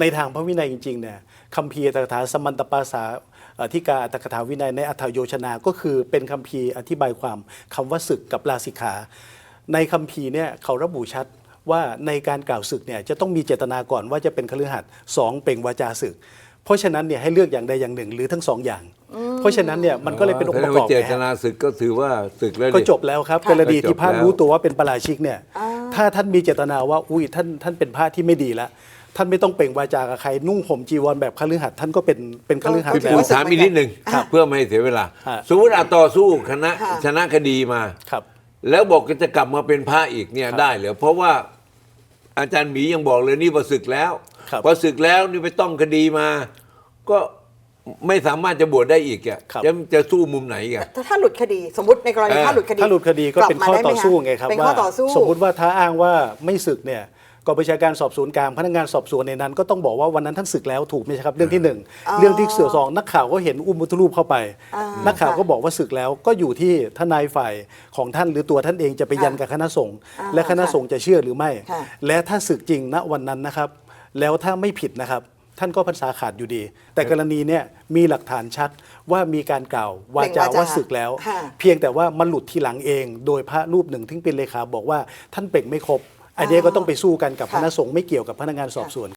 ในทางพระวินัยจริงๆเนี่ยคัมภีร์อัตถกถาสมันตปาสาเอ่อที่กาอัตถกถาวินัยในอัฏฐโยชนา ก็คือเป็นคัมภีร์อธิบายความคำว่าศึกกับลาสิกขา ในคัมภีร์เนี่ยเขาระบุชัดว่าในการกล่าวศึกเนี่ยจะต้องมีเจตนาก่อนว่าจะเป็นคฤหัสถ์สองเปล่งวาจาศึก เพราะฉะนั้นเนี่ยให้เลือกอย่างใดอย่างหนึ่งหรือทั้งสองอย่าง เพราะฉะนั้นเนี่ยมันก็เลยเป็นองค์ประกอบเจไงตฮะนาศึกก็ถือว่าศึกแล้วดิก็จบแล้วครับค่ะกรณีก็จบที่พระแล้วรู้ตัวว่าเป็นประราชิกเนี่ย ถ้าท่านมีเจตนาว่าอุ้ยท่านท่านเป็นพระที่ไม่ดีแล้วท่านไม่ต้องเปล่งวาจากับใครนุ่งห่มจีวรแบบคฤหัสถ์ท่านก็เป็นเป็นคฤหัสถ์ก็พี่ถืปูอว่าถามอีกนิดหนึ่งครับเพื่อไม่ให้เสียเวลา ฮะ สมมติอาต่อสู้คณะค่ะ ชนะคดีมา ครับ แล้วบอกจะกลับมาเป็นพระอีกเนี่ยครับได้เหรือเพราะว่าอาจารย์หมียังบอกเลยนี่พอศึกแล้วครับ พอศึกแล้วนี่ไปต้องคดีมา ก็ ไม่สามารถจะบวชได้อีกอะครับ จะจะสู้มุมไหนอีกอะ ถ้าถ้าหลุดคดีสมมติในกรณีเออ ถ้าหลุดคดีถ้าหลุดคดีก็เป็นลับมาข้อได้หมต่อคะสู้ไงครับเป็นว่าข้อต่อสู้ สมมุติว่าถ้าอ้างว่าไม่ศึกเนี่ยกองบัญชาการสอบสวนกลางพนักงานสอบสวนในนั้น ก็ต้องบอกว่าวันนั้นท่านศึกแล้วถูกไหมครับเรื่องที่หนึ่งอ๋อเรื่องที่เสือสองนักข่าวก็เห็นอุ้มมุทรูปเข้าไป อ่านักข่าวค่ะก็บอกว่าศึกแล้วก็อยู่ที่ทนายฝ่ายของท่านหรือตัวท่านเองจะไปยันกับคณะสงฆ์อ่าและคณะสงฆ์จะเชื่อหรือไม่ ค่ะ และถ้าศึกจริงณวันนั้นนะครับ แล้วถ้าไม่ผิดนะครับ ท่านก็พรรษาขาดอยู่ดี แต่กรณีเนี่ยมีหลักฐานชัดว่ามีการกล่าววาจาว่าศึกแล้วค่ะเพียงแต่ว่ามันหลุดทีหลังเอง โดยพระรูปหนึ่งที่เป็นเลขาบอกว่าท่านเปล่งไม่ครบ อันนี้ก็ต้องไปสู้กันกับค่ะคณะสงฆ์ไม่เกี่ยวกับพนักงานสอบสวน